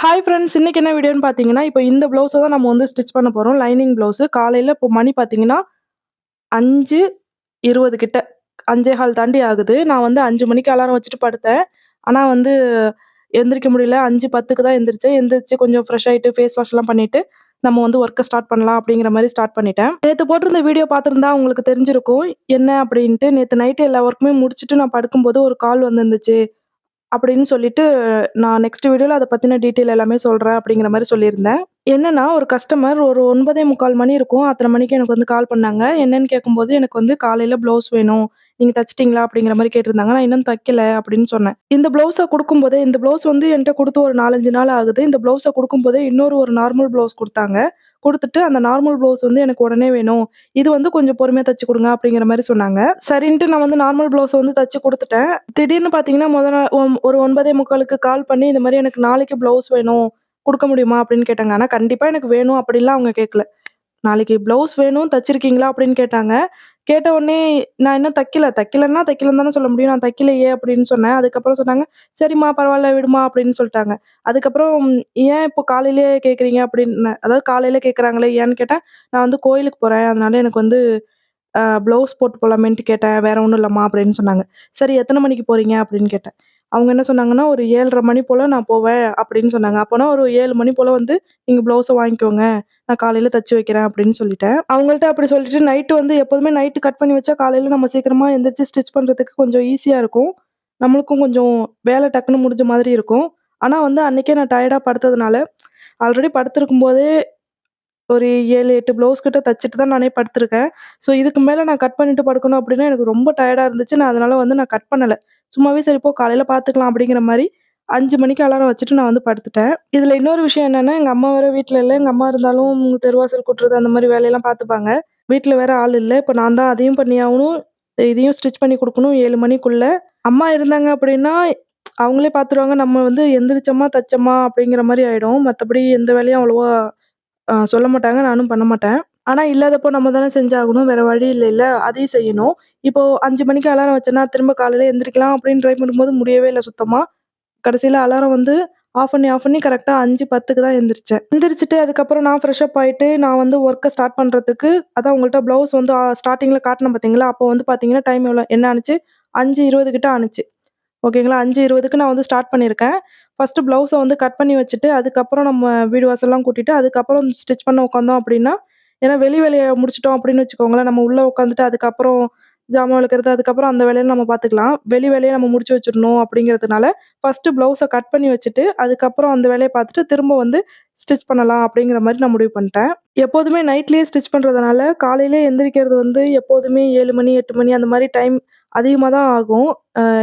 Hi friends இன்னைக்கு என்ன வீடியோன்னு பார்த்தீங்கன்னா, இப்போ இந்த ப்ளவுஸை தான் நம்ம வந்து ஸ்டிச் பண்ண போகிறோம் லைனிங் ப்ளவுஸு. காலையில் இப்போ மணி பார்த்தீங்கன்னா, 5:20 கிட்ட 5:15 தாண்டி ஆகுது. நான் வந்து அஞ்சு மணிக்கு அலாரம் வச்சுட்டு படுத்தேன். ஆனால் வந்து எந்திரிக்க முடியல. 5:10க்கு தான் எந்திரிச்சேன். எந்திரிச்சு கொஞ்சம் ஃப்ரெஷ் ஆகிட்டு ஃபேஸ் வாஷ்லாம் பண்ணிவிட்டு நம்ம வந்து ஒர்க்கை ஸ்டார்ட் பண்ணலாம் அப்படிங்கிற மாதிரி ஸ்டார்ட் பண்ணிட்டேன். நேற்று போட்டிருந்த வீடியோ பார்த்துருந்தா உங்களுக்கு தெரிஞ்சிருக்கும். என்ன அப்படின்ட்டு, நேற்று நைட்டு எல்லா ஒர்க்குமே முடிச்சுட்டு நான் படுக்கும்போது ஒரு கால் வந்துருந்துச்சு அப்படின்னு சொல்லிட்டு, நான் நெக்ஸ்ட் வீடியோவில் அதை பற்றின டீட்டெயில் எல்லாமே சொல்கிறேன் அப்படிங்கிற மாதிரி சொல்லியிருந்தேன். என்னன்னா, ஒரு கஸ்டமர் ஒரு 9:45 மணி இருக்கும். அத்தனை மணிக்கு எனக்கு வந்து கால் பண்ணாங்க. என்னன்னு கேட்கும்போது, "எனக்கு வந்து காலையில் ப்ளவுஸ் வேணும். நீங்கள் தைச்சிட்டிங்களா அப்படிங்கிற மாதிரி கேட்டிருந்தாங்க. நான் இன்னும் தைக்கல அப்படின்னு சொன்னேன். இந்த ப்ளவுஸை குடுக்கும்போதே இந்த ப்ளவுஸ் வந்து என்கிட்ட கொடுத்து ஒரு 4, 5 நாள் ஆகுது. இந்த ப்ளவுஸை குடுக்கும்போதே இன்னொரு ஒரு நார்மல் ப்ளவுஸ் கொடுத்தாங்க கொடுத்துட்டு "அந்த நார்மல் ப்ளவுஸ் வந்து எனக்கு உடனே வேணும். இது வந்து கொஞ்சம் பொறுமையாக தச்சு கொடுங்க அப்படிங்கிற மாதிரி சொன்னாங்க. சரின்ட்டு நான் வந்து நார்மல் ப்ளவுஸ் வந்து தச்சு கொடுத்துட்டேன் திடீர்னு பார்த்தீங்கன்னா, முதல் நாள் ஒம் ஒரு 9:45க்கு கால் பண்ணி, "இந்த மாதிரி எனக்கு நாளைக்கு ப்ளவுஸ் வேணும். கொடுக்க முடியுமா?" அப்படின்னு கேட்டாங்க. ஆனால் கண்டிப்பாக எனக்கு வேணும் அப்படிலாம் அவங்க கேட்கல. "நாளைக்கு ப்ளவுஸ் வேணும். தச்சிருக்கீங்களா?" அப்படின்னு கேட்டாங்க. கேட்ட உடனே நான் இன்னும் தைக்கல. தைக்கலன்னா தைக்கலன்னு தானே சொல்ல முடியும். "நான் தைக்கலையே" அப்படின்னு சொன்னேன். அதுக்கப்புறம் சொன்னாங்க, "சரிம்மா பரவாயில்ல விடுமா" அப்படின்னு சொல்லிட்டாங்க அதுக்கப்புறம் "ஏன் இப்போ காலையிலேயே கேட்குறீங்க?" அப்படின்னு அதாவது காலையில கேட்குறாங்களே ஏன்னு கேட்டேன் "நான் வந்து கோயிலுக்கு போகிறேன் அதனால எனக்கு வந்து ப்ளவுஸ் போட்டு போகலாமேன்ட்டு கேட்டேன். வேற ஒன்றும் இல்லைம்மா அப்படின்னு சொன்னாங்க. "சரி எத்தனை மணிக்கு போகிறீங்க அப்படின்னு கேட்டேன். அவங்க என்ன சொன்னாங்கன்னா, "ஒரு ஏழரை மணி போல் நான் போவேன்" அப்படின்னு சொன்னாங்க. அப்போனா ஒரு ஏழு மணி போல் வந்து நீங்கள் ப்ளவுஸை வாங்கிக்கோங்க. நான் காலையில் தச்சு வைக்கிறேன் அப்படின்னு சொல்லிட்டேன். அவங்கள்ட்ட அப்படி சொல்லிட்டு நைட்டு வந்து எப்போதுமே நைட்டு கட் பண்ணி வச்சா காலையில் நம்ம சீக்கிரமாக எந்திரிச்சு ஸ்டிச் பண்ணுறதுக்கு கொஞ்சம் ஈஸியாக இருக்கும். நம்மளுக்கும் கொஞ்சம் வேலை டக்குன்னு முடிஞ்ச மாதிரி இருக்கும். ஆனால் வந்து அன்றைக்கே நான் டயர்டாக படுத்ததுனால, ஆல்ரெடி படுத்திருக்கும் போதே ஒரு 7, 8 ப்ளவுஸ் கிட்ட தச்சுட்டு தான் நானே படுத்திருக்கேன். ஸோ இதுக்கு மேலே நான் கட் பண்ணிட்டு படுக்கணும் அப்படின்னா எனக்கு ரொம்ப டயர்டாக இருந்துச்சு. நான் அதனால வந்து நான் கட் பண்ணலை சும்மாவே சரி போ காலையில் பார்த்துக்கலாம் அப்படிங்கிற மாதிரி அஞ்சு மணிக்கு அலாரம் வச்சுட்டு நான் வந்து படுத்துட்டேன். இதில் இன்னொரு விஷயம் என்னென்னா எங்கள் அம்மா வேற வீட்டில் இல்லை எங்கள் அம்மா இருந்தாலும் தெருவாசல் கூட்டுறது அந்த மாதிரி வேலையெல்லாம் பார்த்துப்பாங்க. வீட்டில் வேற ஆள் இல்லை இப்போ நான் தான் அதையும் பண்ணியாகணும். இதையும் ஸ்டிச் பண்ணி கொடுக்கணும் ஏழு மணிக்குள்ள. அம்மா இருந்தாங்க அப்படின்னா, அவங்களே பார்த்துருவாங்க. நம்ம வந்து எந்திரிச்சோமா, தச்சோமா அப்படிங்கிற மாதிரி ஆகிடும் மற்றபடி எந்த வேலையும் அவ்வளோவா சொல்ல மாட்டாங்க. நானும் பண்ண மாட்டேன். ஆனால் இல்லாதப்போ நம்ம தானே செஞ்சாகணும். வேற வழி இல்லை இல்லை அதையும் செய்யணும். இப்போ அஞ்சு மணிக்கு அலாரம் வச்சேன்னா, திரும்ப காலையில் எந்திரிக்கலாம் அப்படின்னு ட்ரை பண்ணும்போது முடியவே இல்லை சுத்தமாக கடைசியில் அலாரம் வந்து ஆஃப் பண்ணி, ஆஃப் பண்ணி கரெக்டாக அஞ்சு பத்துக்கு தான் எந்திரிச்சேன். எழுந்திரிச்சிட்டு அதுக்கப்புறம் நான் ஃப்ரெஷ் அப் ஆயிட்டு, நான் வந்து ஒர்க்கை ஸ்டார்ட் பண்ணுறதுக்கு அதான் உங்கள்கிட்ட ப்ளவுஸ் வந்து ஸ்டார்டிங்கில் ஸ்டார்ட்டிங்ல பார்த்தீங்களா? அப்போ வந்து பார்த்தீங்கன்னா, டைம் எவ்வளோ என்ன ஆனுச்சு? 5:20 கிட்ட ஆனுச்சு. ஓகேங்களா? 5:20க்கு நான் வந்து ஸ்டார்ட் பண்ணியிருக்கேன். ஃபர்ஸ்ட்டு ப்ளவுஸை வந்து கட் பண்ணி வச்சுட்டு, அதுக்கப்புறம் நம்ம வீடு வாசல்லாம் கூட்டிட்டு, அதுக்கப்புறம் ஸ்டிச் பண்ண உட்காந்தோம் அப்படின்னா, ஏன்னா வெளி வேலையை முடிச்சிட்டோம் அப்படின்னு வச்சுக்கோங்களேன், நம்ம உள்ளே உட்காந்துட்டு அதுக்கப்புறம் ஜாமான் விளக்குறது அதுக்கப்புறம் அந்த வேலையை நம்ம பார்த்துக்கலாம். வெளி வேலையை நம்ம முடிச்சு வச்சிடணும் அப்படிங்கிறதுனால, ஃபஸ்ட்டு ப்ளவுஸை கட் பண்ணி வச்சுட்டு, அதுக்கப்புறம் அந்த வேலையை பார்த்துட்டு, திரும்ப வந்து ஸ்டிச் பண்ணலாம் அப்படிங்கிற மாதிரி நான் முடிவு பண்ணிட்டேன். எப்போதுமே நைட்லேயே ஸ்டிச் பண்ணுறதுனால காலையிலே எந்திரிக்கிறது வந்து எப்போதுமே ஏழு மணி, எட்டு மணி அந்த மாதிரி டைம் அதிகமாக தான் ஆகும்.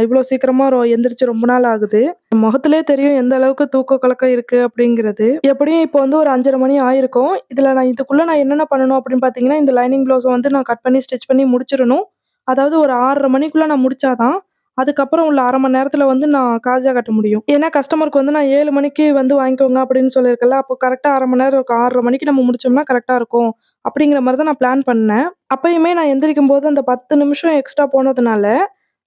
இவ்வளோ சீக்கிரமாக ரொ எந்திரிச்சு ரொம்ப நாள் ஆகுது. முகத்திலே தெரியும் எந்த அளவுக்கு தூக்க கலக்கம் இருக்குது அப்படிங்கிறது. எப்படியும் இப்போ வந்து ஒரு 5:30 மணி ஆயிருக்கும். இதில் நான் இதுக்குள்ளே நான் என்னென்ன பண்ணணும் அப்படின்னு பார்த்தீங்கன்னா, இந்த லைனிங் ப்ளவுஸை வந்து நான் கட் பண்ணி, ஸ்டிச் பண்ணி முடிச்சிடணும் அதாவது ஒரு ஆறரை மணிக்குள்ளே நான் முடிச்சா தான், அதுக்கப்புறம் உள்ள அரை மணி நேரத்தில் வந்து நான் காஜா கட்ட முடியும். ஏன்னா கஸ்டமருக்கு வந்து நான் ஏழு மணிக்கு வந்து வாங்கிக்கோங்க அப்படின்னு சொல்லியிருக்கல அப்போ கரெக்டாக அரை மணி நேரம் இருக்கும். ஆறரை மணிக்கு நம்ம முடிச்சோம்னா கரெக்டாக இருக்கும். அப்படிங்கிற மாதிரி தான் நான் பிளான் பண்ணேன். அப்பயுமே நான் எந்திரிக்கும்போது அந்த 10 நிமிஷம் எக்ஸ்ட்ரா போனதுனால,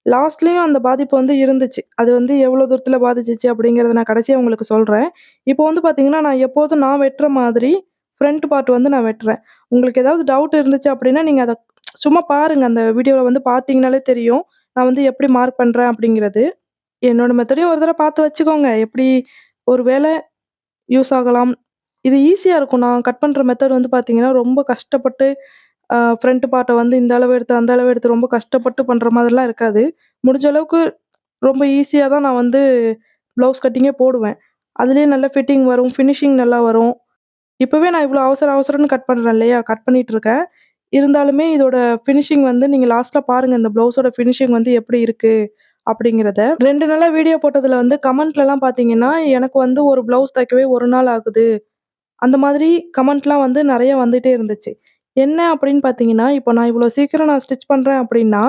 லாஸ்ட்லேயும் அந்த பாதிப்பு வந்து இருந்துச்சு. அது வந்து எவ்வளோ தூரத்தில் பாதிச்சிச்சு அப்படிங்கிறத நான் கடைசியாக உங்களுக்கு சொல்கிறேன் இப்போ வந்து பார்த்தீங்கன்னா, நான் எப்போதும் நான் வெட்டுற மாதிரி ஃப்ரண்ட் பார்ட் வந்து நான் வெட்டுறேன். உங்களுக்கு ஏதாவது டவுட் இருந்துச்சு அப்படின்னா, நீங்கள் அதை சும்மா பாருங்க. அந்த வீடியோல வந்து பார்த்தீங்கனாலே தெரியும். நான் வந்து எப்படி மார்க் பண்றேன் அப்படிங்கிறது. என்னோட மெத்தடையும் ஒரு தடவ பார்த்து வச்சுக்கோங்க. எப்படி ஒரு வேள யூஸ் ஆகலாம். இது ஈஸியா இருக்கும். நான் கட் பண்ற மெத்தட் வந்து பார்த்தீங்கன்னா, ரொம்ப கஷ்டப்பட்டு அ ஃப்ரண்ட் பார்ட்ட வந்து இந்த அளவு எடுத்து, அந்த அளவு எடுத்து ரொம்ப கஷ்டப்பட்டு பண்ற மாதிரிலாம் இருக்காது. முடிஞ்ச அளவுக்கு ரொம்ப ஈஸியா தான் நான் வந்து ப்ளவுஸ் கட்டிங்கே போடுவேன். அதுலேயே நல்ல ஃபிட்டிங் வரும். ஃபினிஷிங் நல்லா வரும். இப்பவே நான் இவ்வளோ அவசர அவசரன்னு கட் பண்றேன் இல்லையா? கட் பண்ணிட்டு இருக்கேன். இருந்தாலுமே இதோட ஃபினிஷிங் வந்து நீங்கள் லாஸ்ட்டில் பாருங்கள் இந்த ப்ளவுஸோட ஃபினிஷிங் வந்து எப்படி இருக்குது அப்படிங்கிறத. ரெண்டு நாளாக வீடியோ போட்டதில் வந்து கமெண்ட்லலாம் பார்த்தீங்கன்னா, எனக்கு வந்து ஒரு ப்ளவுஸ் தைக்கவே ஒரு நாள் ஆகுது. அந்த மாதிரி கமெண்ட்லாம் வந்து நிறைய வந்துகிட்டே இருந்துச்சு. என்ன அப்படின்னு பார்த்தீங்கன்னா, இப்போ நான் இவ்வளோ சீக்கிரம் நான் ஸ்டிச் பண்ணுறேன் அப்படின்னா,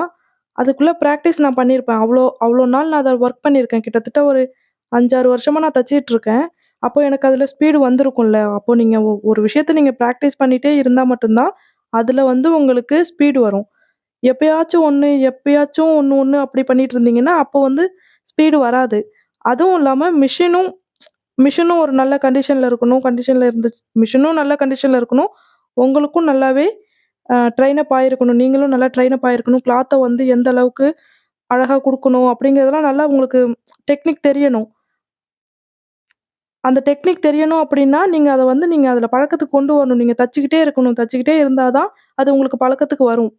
அதுக்குள்ளே ப்ராக்டிஸ் நான் பண்ணியிருப்பேன். அவ்வளோ அவ்வளோ நாள் நான் அதை ஒர்க் பண்ணியிருக்கேன். கிட்டத்தட்ட ஒரு அஞ்சாறு வருஷமாக நான் தச்சிட்ருக்கேன் இருக்கேன். அப்போ எனக்கு அதில் ஸ்பீடு வந்திருக்கும்ல. அப்போ நீங்கள் ஒ ஒரு விஷயத்த நீங்கள் ப்ராக்டிஸ் பண்ணிகிட்டே இருந்தால் மட்டும்தான் அதில் வந்து உங்களுக்கு ஸ்பீடு வரும். எப்பயாச்சும் ஒன்று எப்பயாச்சும் ஒன்று ஒன்று அப்படி பண்ணிட்டு இருந்தீங்கன்னா, அப்போ வந்து ஸ்பீடு வராது. அதுவும் இல்லாமல் மிஷினும் மிஷினும் ஒரு நல்ல கண்டிஷனில் இருக்கணும். கண்டிஷனில் இருந்துச்சு மிஷினும் நல்ல கண்டிஷனில் இருக்கணும். உங்களுக்கும் நல்லாவே ட்ரெயினப் ட்ரெயின் அப் ஆயிருக்கணும். நீங்களும் நல்லா ட்ரெயின் ஆகிருக்கணும் கிளாத்தை வந்து எந்த அளவுக்கு அழகாக கொடுக்கணும் அப்படிங்கிறதெல்லாம் நல்லா உங்களுக்கு டெக்னிக் தெரியணும். அந்த டெக்னிக் தெரியணும் அப்படின்னா, நீங்க அத வந்து நீங்க அதுல பழக்கத்துக்கு கொண்டு வரணும். நீங்க தச்சுக்கிட்டே இருக்கணும். தச்சுக்கிட்டே இருந்தா தான் அது உங்களுக்கு பழக்கத்துக்கு வரும்.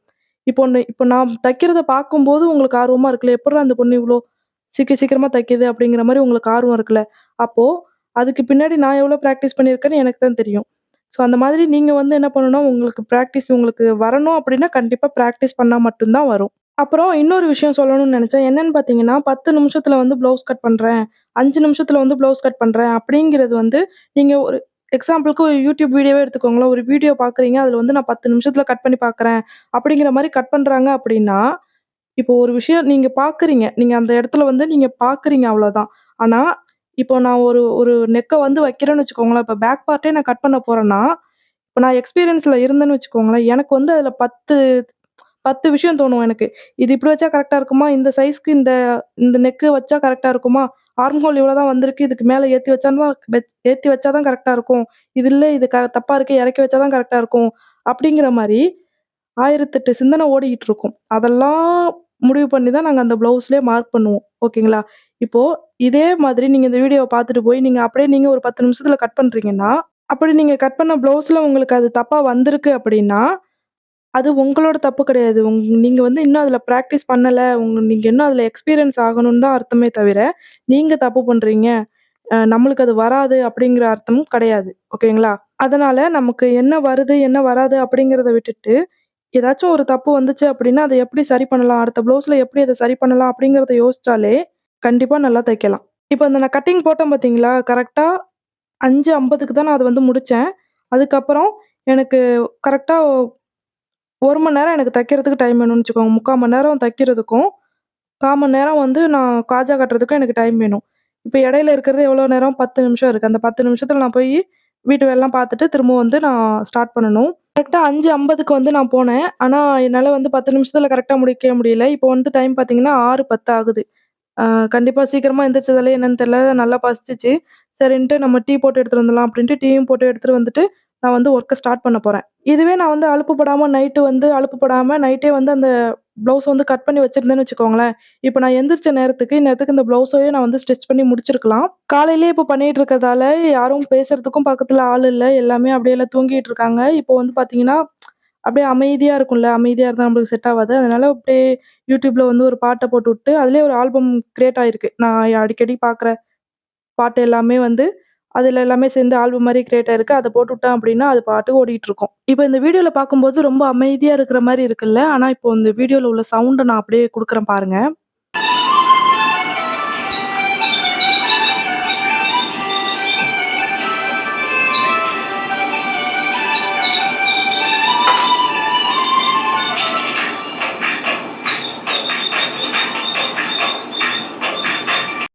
இப்போ ஒண்ணு இப்போ நான் தைக்கிறத பார்க்கும்போது உங்களுக்கு ஆர்வமா இருக்குல்ல, எப்புட்றா அந்த பொண்ணு இவ்ளோ சீக்கிரம் சீக்கிரமா தைக்குது அப்படிங்கிற மாரி உங்களுக்கு ஆர்வம் இருக்குல்ல. அப்போ அதுக்கு பின்னாடி நான் எவ்வளோ பிராக்டிஸ் பண்ணியிருக்கேன்னு எனக்கு தான் தெரியும். ஸோ அந்த மாதிரி நீங்க வந்து என்ன பண்ணணும்னா, உங்களுக்கு பிராக்டிஸ் உங்களுக்கு வரணும் அப்படின்னா, கண்டிப்பா பிராக்டிஸ் பண்ணா மட்டும் தான் வரும். அப்புறம் இன்னொரு விஷயம் சொல்லணும்னு நெனச்சேன். என்னன்னு பார்த்தீங்கன்னா, 10 நிமிஷத்துல வந்து ப்ளவுஸ் கட் பண்றேன். அஞ்சு நிமிஷத்தில் வந்து ப்ளவுஸ் கட் பண்ணுறேன் அப்படிங்கிறது வந்து, நீங்கள் ஒரு எக்ஸாம்பிளுக்கு ஒரு யூடியூப் வீடியோவே எடுத்துக்கோங்களேன். ஒரு வீடியோ பார்க்குறீங்க. அதில் வந்து நான் பத்து நிமிஷத்தில் கட் பண்ணி பார்க்குறேன். அப்படிங்கிற மாதிரி கட் பண்ணுறாங்க அப்படின்னா, இப்போ ஒரு விஷயம் நீங்கள் பார்க்குறீங்க. நீங்கள் அந்த இடத்துல வந்து நீங்கள் பார்க்குறீங்க அவ்வளோதான். ஆனால் இப்போ நான் ஒரு ஒரு நெக்கை வந்து வைக்கிறேன்னு வச்சுக்கோங்களேன். இப்போ பேக் பார்ட்டே நான் கட் பண்ண போகிறேன்னா இப்போ நான் எக்ஸ்பீரியன்ஸில் இருந்தேன்னு வச்சுக்கோங்களேன். எனக்கு வந்து அதில் பத்து பத்து விஷயம் தோணும் எனக்கு. இது இப்படி வச்சா கரெக்டாக இருக்குமா? இந்த சைஸ்க்கு இந்த இந்த நெக்கு வச்சா கரெக்டாக இருக்குமா? ஆர்ம் ஹோல் இவ்வளோ தான் வந்திருக்கு. இதுக்கு மேலே ஏற்றி வச்சா ஏற்றி வச்சா தான் கரெக்டாக இருக்கும். இது இல்லை இது க தப்பாக இருக்கு. இறக்கி வச்சா தான் கரெக்டாக இருக்கும். அப்படிங்கிற மாதிரி ஆயிரத்தெட்டு சிந்தனை ஓடிக்கிட்டு இருக்கும். அதெல்லாம் முடிவு பண்ணி தான் நாங்கள் அந்த ப்ளவுஸ்லேயே மார்க் பண்ணுவோம். ஓகேங்களா? இப்போது இதே மாதிரி நீங்கள் இந்த வீடியோவை பார்த்துட்டு போய் நீங்கள் அப்படியே நீங்கள் ஒரு பத்து நிமிஷத்தில் கட் பண்ணுறீங்கன்னா அப்படி நீங்கள் கட் பண்ண ப்ளவுஸில் உங்களுக்கு அது தப்பாக வந்திருக்கு அப்படின்னா, அது உங்களோட தப்பு கிடையாது. உங் நீங்கள் வந்து இன்னும் அதில் ப்ராக்டிஸ் பண்ணலை உங்க நீங்கள் இன்னும் அதில் எக்ஸ்பீரியன்ஸ் ஆகணும்னு தான் அர்த்தமே தவிர, நீங்கள் தப்பு பண்ணுறீங்க நம்மளுக்கு அது வராது அப்படிங்கிற அர்த்தமும் கிடையாது. ஓகேங்களா? அதனால் நமக்கு என்ன வருது, என்ன வராது அப்படிங்கிறத விட்டுட்டு, ஏதாச்சும் ஒரு தப்பு வந்துச்சு அப்படின்னா, அதை எப்படி சரி பண்ணலாம்? அடுத்த ப்ளவுஸில் எப்படி அதை சரி பண்ணலாம்? அப்படிங்கிறத யோசிச்சாலே, கண்டிப்பாக நல்லா தைக்கலாம். இப்போ அந்த நான் கட்டிங் போட்டேன் பார்த்தீங்களா? கரெக்டாக அஞ்சு ஐம்பதுக்கு தான் நான் அதை வந்து முடித்தேன் அதுக்கப்புறம் எனக்கு கரெக்டாக ஒரு மணி நேரம் எனக்கு தைக்கிறதுக்கு டைம் வேணும்னு வச்சுக்கோங்க. 3/4 மணி நேரம் தைக்கிறதுக்கும், 1/4 மணி நேரம் வந்து நான் காஜா கட்டுறதுக்கும் எனக்கு டைம் வேணும். இப்போ இடையில இருக்கிறது எவ்வளோ நேரம்? 10 நிமிஷம் இருக்குது அந்த பத்து நிமிஷத்தில் நான் போய் வீட்டு வேலைலாம் பார்த்துட்டு, திரும்ப வந்து நான் ஸ்டார்ட் பண்ணணும். கரெக்டாக அஞ்சு ஐம்பதுக்கு வந்து நான் போனேன். ஆனால் என்னால் வந்து பத்து நிமிஷத்தில் கரெக்டாக முடிக்க முடியல. இப்போ வந்து டைம் பார்த்தீங்கன்னா 6:10 ஆகுது. கண்டிப்பாக சீக்கிரமாக சீக்கிரமா என்னென்னு தெரியல, நல்லா பசிச்சிச்சு சரின்ட்டு நம்ம டீ போட்டு எடுத்துகிட்டு வந்துடலாம் அப்படின்ட்டு டீயும் போட்டு எடுத்துகிட்டு வந்துட்டு, நான் வந்து ஒர்க்கை ஸ்டார்ட் பண்ண போகிறேன் இதுவே நான் வந்து அலுப்பு நைட்டு வந்து அலுப்பு நைட்டே வந்து அந்த ப்ளவுஸ் வந்து கட் பண்ணி வச்சிருந்தேன்னு வச்சுக்கோங்களேன், இப்போ நான் எந்திரிச்ச நேரத்துக்கு இந்நேரத்துக்கு இந்த ப்ளவுஸையே நான் வந்து ஸ்டிச் பண்ணி முடிச்சிருக்கலாம். காலையிலேயே இப்போ பண்ணிகிட்டு இருக்கிறதால யாரும் பேசுகிறதுக்கும் பக்கத்தில் ஆள் இல்லை எல்லாமே அப்படியே எல்லாம் தூங்கிட்டு இருக்காங்க. இப்போ வந்து பார்த்தீங்கன்னா, அப்படியே அமைதியாக இருக்கும்ல. அமைதியாக இருந்தால் நம்மளுக்கு செட் ஆகாது அதனால அப்படியே யூடியூப்பில் வந்து ஒரு பாட்டை போட்டு விட்டு அதுலேயே ஒரு ஆல்பம் க்ரியேட் ஆகிருக்கு நான் அடிக்கடி பார்க்குற பாட்டு எல்லாமே வந்து அதில் எல்லாமே சேர்ந்து ஆல்பம் மாதிரி கிரியேட் ஆயிருக்கு. அதை போட்டுவிட்டேன் அப்படின்னா, அது பாட்டுக்கு ஓடிட்டு இருக்கும். இப்போ இந்த வீடியோவில் பார்க்கும்போது ரொம்ப அமைதியாக இருக்கிற மாதிரி இருக்குல்ல. ஆனால் இப்போ இந்த வீடியோவில் உள்ள சவுண்டை நான் அப்படியே கொடுக்குறேன் பாருங்கள்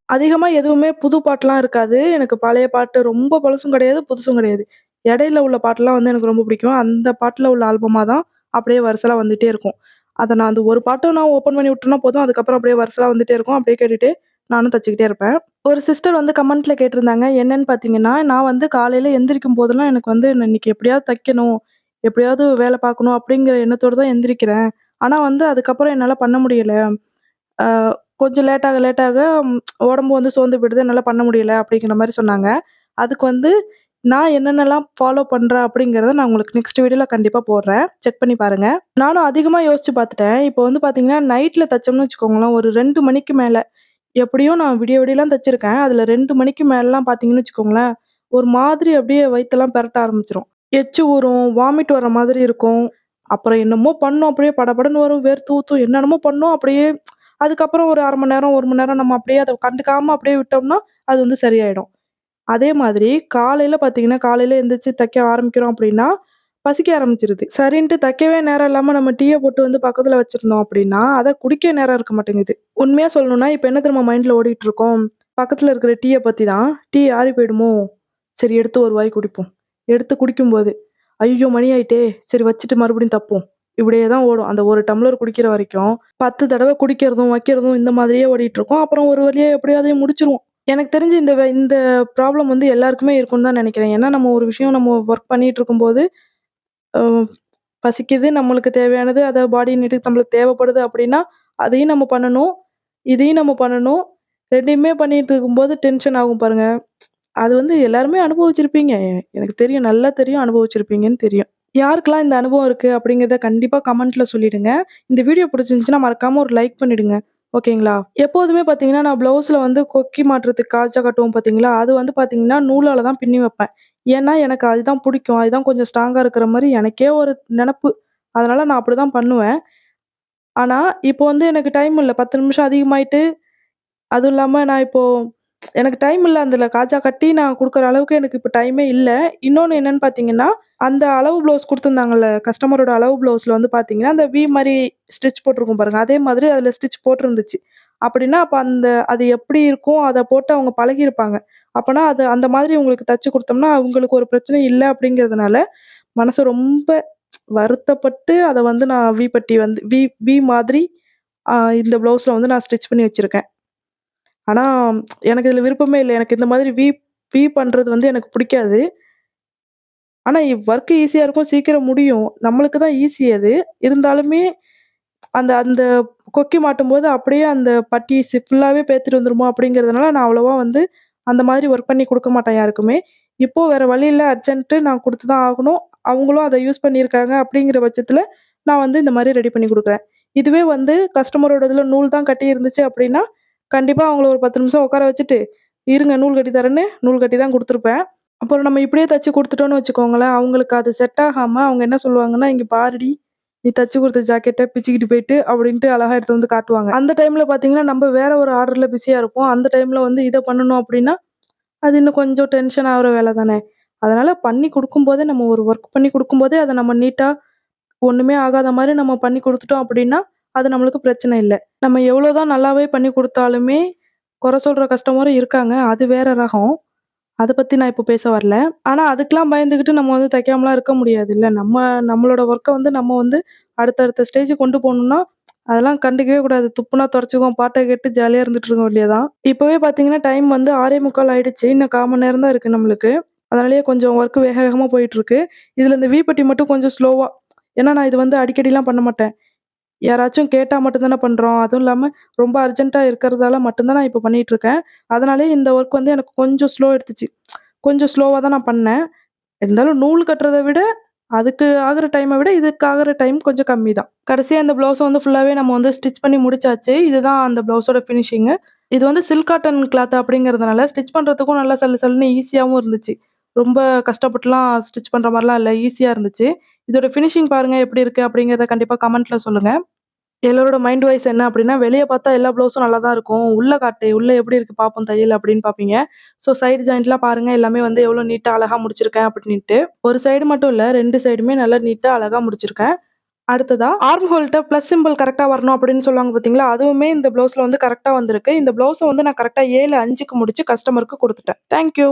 அதிகமாக எதுவுமே புது பாட்டுலாம் இருக்காது. எனக்கு பழைய பாட்டு ரொம்ப பழசும் கிடையாது, புதுசும் கிடையாது. இடையில உள்ள பாட்டுலாம் வந்து எனக்கு ரொம்ப பிடிக்கும். அந்த பாட்டில் உள்ள ஆல்பமாக தான் அப்படியே வரிசலாக வந்துகிட்டே இருக்கும். அதை நான் அந்த ஒரு பாட்டை நான் ஓப்பன் பண்ணி விட்டேன்னா போதும். அதுக்கப்புறம் அப்படியே வரிசலாக வந்துகிட்டே இருக்கும். அப்படியே கேட்டுகிட்டே நானும் தச்சுக்கிட்டே இருப்பேன். ஒரு சிஸ்டர் வந்து கமெண்ட்ல கேட்டிருந்தாங்க. என்னன்னு பார்த்தீங்கன்னா, நான் வந்து காலையில் எந்திரிக்கும் போதெல்லாம் எனக்கு வந்து இன்னைக்கு எப்படியாவது தைக்கணும், எப்படியாவது வேலை பார்க்கணும் அப்படிங்கிற எண்ணத்தோடு தான் எந்திரிக்கிறேன். ஆனால் வந்து அதுக்கப்புறம் என்னால் பண்ண முடியலை கொஞ்சம் லேட்டாக லேட்டாக உடம்பு வந்து சோர்ந்து போயிடுது. என்னால் பண்ண முடியல அப்படிங்கிற மாதிரி சொன்னாங்க. அதுக்கு வந்து நான் என்னென்னலாம் ஃபாலோ பண்ணுறேன் அப்படிங்கிறத நான் உங்களுக்கு நெக்ஸ்ட் வீடியோவில் கண்டிப்பாக போடுறேன். செக் பண்ணி பாருங்கள் நானும் அதிகமாக யோசிச்சு பார்த்துட்டேன். இப்போ வந்து பார்த்தீங்கன்னா, நைட்டில் தைச்சோம்னு வச்சுக்கோங்களேன், ஒரு ரெண்டு மணிக்கு மேலே எப்படியும் நான் விடிய விடியலாம் தைச்சிருக்கேன் அதில் ரெண்டு மணிக்கு மேலெலாம் பார்த்தீங்கன்னு வச்சுக்கோங்களேன், ஒரு மாதிரி அப்படியே வயிற்றெல்லாம் பெரட்ட ஆரம்பிச்சிடும் எச்சு ஊறும், வாமிட் வர மாதிரி இருக்கும். அப்புறம் என்னமோ பண்ணும். அப்படியே படபடன்னு வரும். வேர் தூத்தும் என்னென்னமோ பண்ணும். அப்படியே அதுக்கப்புறம் ஒரு அரை மணி நேரம், ஒரு மணி நேரம் நம்ம அப்படியே அதை கண்டுக்காம அப்படியே விட்டோம்னா, அது வந்து சரியாயிடும். அதே மாதிரி காலையில் பார்த்தீங்கன்னா, காலையில் எந்திரிச்சு தைக்க ஆரம்பிக்கிறோம் அப்படின்னா, பசிக்க ஆரம்பிச்சிருது சரின்ட்டு தைக்கவே நேரம் இல்லாமல் நம்ம டீயை போட்டு வந்து பக்கத்தில் வச்சுருந்தோம் அப்படின்னா, அதை குடிக்க நேரம் இருக்க மாட்டேங்குது. உண்மையாக சொல்லணும்னா, இப்போ என்ன திரும்ப மைண்டில் ஓடிட்டு இருக்கோம் பக்கத்தில் இருக்கிற டீயை பற்றி தான். டீ ஆறி போயிடுமோ? சரி எடுத்து ஒரு வாய் குடிப்போம். எடுத்து குடிக்கும்போது, ஐயோ மணி ஆயிட்டே! சரி வச்சுட்டு மறுபடியும் தப்போம். இப்படியே தான் ஓடும். அந்த ஒரு டம்ளர் குடிக்கிற வரைக்கும் பத்து தடவை குடிக்கிறதும், வைக்கிறதும் இந்த மாதிரியே ஓடிட்டு இருக்கோம் அப்புறம் ஒரு வழியாக எப்படியாவது முடிச்சிருவோம் எனக்கு தெரிஞ்சு இந்த இந்த ப்ராப்ளம் வந்து எல்லாருக்குமே இருக்கும்னு தான் நினைக்கிறேன் ஏன்னா, நம்ம ஒரு விஷயம் நம்ம ஒர்க் பண்ணிட்டு இருக்கும்போது, பசிக்குது, நம்மளுக்கு தேவையானது அதை பாடி நீட்டுக்கு நம்மளுக்கு தேவைப்படுது அப்படின்னா, அதையும் நம்ம பண்ணணும். இதையும் நம்ம பண்ணணும். ரெண்டையுமே பண்ணிட்டு இருக்கும்போது டென்ஷன் ஆகும் பாருங்க. அது வந்து எல்லாருமே அனுபவிச்சிருப்பீங்க. எனக்கு தெரியும். நல்லா தெரியும். அனுபவிச்சிருப்பீங்கன்னு தெரியும். யாருக்கெல்லாம் இந்த அனுபவம் இருக்குது அப்படிங்கிறத கண்டிப்பாக கமெண்ட்ல சொல்லிடுங்க. இந்த வீடியோ பிடிச்சிருந்துச்சுன்னா மறக்காம ஒரு லைக் பண்ணிடுங்க. ஓகேங்களா? எப்போதுமே பார்த்தீங்கன்னா, நான் ப்ளவுஸ்ல வந்து கொக்கி மாட்டுறதுக்கு காஜா கட்டுவோம் பார்த்தீங்களா, அது வந்து பார்த்தீங்கன்னா, நூலால தான் பின்னி வைப்பேன். ஏன்னா, எனக்கு அதுதான் பிடிக்கும். அதுதான் கொஞ்சம் ஸ்ட்ராங்கா இருக்கிற மாரி எனக்கே ஒரு நெனப்பு. அதனால நான் அப்படிதான் பண்ணுவேன். ஆனா, இப்போ வந்து எனக்கு டைம் இல்ல. 10 நிமிஷம் அதிகமாயிட்டு, அதுவும் இல்லாம நான் இப்போ எனக்கு டைம் இல்லை அதில் காஜா கட்டி நான் கொடுக்குற அளவுக்கு எனக்கு இப்போ டைமே இல்லை இன்னொன்று என்னன்னு பார்த்தீங்கன்னா, அந்த அளவு ப்ளவுஸ் குடுத்துருந்தாங்கல்ல, கஸ்டமரோட அளவு ப்ளவுஸில் வந்து பார்த்தீங்கன்னா, அந்த வி மாதிரி ஸ்டிச் போட்டிருக்கும் பாருங்கள் அதே மாதிரி அதில் ஸ்டிச் போட்டிருந்துச்சு. அப்படின்னா, அப்போ அந்த அது எப்படி இருக்கும்? அதை போட்டு அவங்க பழகியிருப்பாங்க. அப்போனா அது அந்த மாதிரி உங்களுக்கு தச்சு கொடுத்தோம்னா அவங்களுக்கு ஒரு பிரச்சனை இல்லை அப்படிங்கிறதுனால, மனசு ரொம்ப வருத்தப்பட்டு அதை வந்து நான் வி பட்டி வந்து வி வி மாதிரி இந்த ப்ளவுஸில் வந்து நான் ஸ்டிச் பண்ணி வச்சுருக்கேன் ஆனால் எனக்கு இதில் விருப்பமே இல்லை எனக்கு இந்த மாதிரி வி வி பண்ணுறது வந்து எனக்கு பிடிக்காது. ஆனால் ஒர்க்கு ஈஸியாக இருக்கும். சீக்கிரம் முடியும். நம்மளுக்கு தான் ஈஸி அது. இருந்தாலுமே அந்த அந்த கொக்கி மாட்டும்போது அப்படியே அந்த பட்டி சி பேத்துட்டு வந்துருமோ அப்படிங்கிறதுனால, நான் அவ்வளோவா வந்து அந்த மாதிரி ஒர்க் பண்ணி கொடுக்க மாட்டேன் யாருக்குமே. இப்போ வேறு வழி இல்லை அர்ஜென்ட்டு நான் கொடுத்து தான் ஆகணும். அவங்களும் அதை யூஸ் பண்ணியிருக்காங்க அப்படிங்கிற பட்சத்தில் நான் வந்து இந்த மாதிரி ரெடி பண்ணி கொடுக்குறேன் இதுவே வந்து கஸ்டமரோட இதில் நூல் தான் கட்டி இருந்துச்சு அப்படின்னா, கண்டிப்பாக அவங்கள ஒரு 10 நிமிஷம் உட்கார வச்சுட்டு, "இருங்க நூல் கட்டி தரேன்னு" நூல் கட்டி தான் கொடுத்துருப்பேன் அப்புறம் நம்ம இப்படியே தச்சு கொடுத்துட்டோன்னு வச்சுக்கோங்களேன், அவங்களுக்கு அது செட் ஆகாமல் அவங்க என்ன சொல்லுவாங்கன்னா, இங்கே பாருடி, நீ தச்சு கொடுத்த ஜாக்கெட்டை பிச்சுக்கிட்டு போயிட்டு" அப்படின்ட்டு அழகாக எடுத்து வந்து காட்டுவாங்க. அந்த டைமில் பார்த்தீங்கன்னா, நம்ம வேற ஒரு ஆர்டரில் பிஸியாக இருப்போம். அந்த டைமில் வந்து இதை பண்ணணும் அப்படின்னா, அது இன்னும் கொஞ்சம் டென்ஷன் ஆகிற வேலை தானே. அதனால் பண்ணி கொடுக்கும்போதே நம்ம ஒரு ஒர்க் பண்ணி கொடுக்கும்போதே அதை நம்ம நீட்டாக ஒன்றுமே ஆகாத மாதிரி நம்ம பண்ணி கொடுத்துட்டோம் அப்படின்னா, அது நம்மளுக்கு பிரச்சனை இல்லை நம்ம எவ்வளோதான் நல்லாவே பண்ணி கொடுத்தாலுமே குறை சொல்கிற கஸ்டமரும் இருக்காங்க. அது வேற ரகம். அதை பற்றி நான் இப்போ பேச வரல. ஆனால் அதுக்கெலாம் பயந்துக்கிட்டு நம்ம வந்து தைக்காமலாம் இருக்க முடியாது இல்லை நம்ம நம்மளோட ஒர்க்கை வந்து நம்ம வந்து அடுத்தடுத்த ஸ்டேஜுக்கு கொண்டு போகணுன்னா அதெல்லாம் கண்டுக்கவே கூடாது. துப்புனா தொடச்சுக்குவோம், பாட்டை கேட்டு ஜாலியாக இருந்துட்டு இருக்க தான். இப்போவே பார்த்தீங்கன்னா, டைம் வந்து 6:45 ஆயிடுச்சு. இன்னும் 1/4 மணி நேரம் தான் இருக்குது நம்மளுக்கு. அதனாலேயே கொஞ்சம் ஒர்க் வேக வேகமாக போயிட்டுருக்கு. இதில் இந்த வீப்பட்டி மட்டும் கொஞ்சம் ஸ்லோவாக ஏன்னா நான் இது வந்து அடிக்கடிலாம் பண்ண மாட்டேன். யாராச்சும் கேட்டா மட்டும் தானே பண்றோம். அதுவும் இல்லாம ரொம்ப அர்ஜென்ட்டா இருக்கிறதால மட்டும் தான் நான் இப்போ பண்ணிட்டுருக்கேன். அதனாலேயே இந்த ஒர்க் வந்து எனக்கு கொஞ்சம் ஸ்லோ எடுத்துச்சு. கொஞ்சம் ஸ்லோவா தான் நான் பண்ணேன். இருந்தாலும் நூல் கட்டுறத விட, அதுக்கு ஆகுற டைம விட இதுக்கு ஆகுற டைம் கொஞ்சம் கம்மி தான். கடைசியா இந்த ப்ளவுஸை வந்து ஃபுல்லாவே நம்ம வந்து ஸ்டிச் பண்ணி முடிச்சாச்சு. இதுதான் அந்த ப்ளவுஸோட ஃபினிஷிங்கு. இது வந்து சில்க் காட்டன் கிளாத் அப்படிங்கிறதுனால, ஸ்டிச் பண்றதுக்கும் நல்லா சல்லு சல்லுன்னு ஈஸியாவும் இருந்துச்சு. ரொம்ப கஷ்டப்பட்டுலாம் ஸ்டிச் பண்ற மாரிலாம் இல்ல. ஈஸியா இருந்துச்சு. இதோட ஃபினிஷிங் பாருங்கள் எப்படி இருக்கு அப்படிங்கிறத கண்டிப்பாக கமெண்ட்டில் சொல்லுங்கள் எல்லோரோட மைண்ட் வைஸ் என்ன அப்படின்னா, வெளியே பார்த்தா எல்லா ப்ளவுஸும் நல்லா தான் இருக்கும். உள்ள காட்டு, உள்ளே எப்படி இருக்குது பார்ப்போம் தையல் அப்படின்னு பார்ப்பீங்க. ஸோ சைடு ஜாயிண்ட்லாம் பாருங்கள் எல்லாமே வந்து எவ்வளோ நீட்டாக அழகாக முடிச்சிருக்கேன் அப்படின்ட்டு. ஒரு சைடு மட்டும் இல்லை ரெண்டு சைடுமே நல்லா நீட்டாக அழகாக முடிச்சிருக்கேன். அடுத்ததா ஆர்ம் ஹோல்ட்ட ப்ளஸ் சிம்பிள் கரெக்டாக வரணும் அப்படின்னு சொல்லுவாங்க பார்த்தீங்களா, அதுவுமே இந்த ப்ளவுஸில் வந்து கரெக்டாக வந்திருக்கு. இந்த ப்ளவுஸை வந்து நான் கரெக்டாக ஏழு அஞ்சுக்கு முடிச்சு கஸ்டமருக்கு கொடுத்துட்டேன் தேங்க் யூ.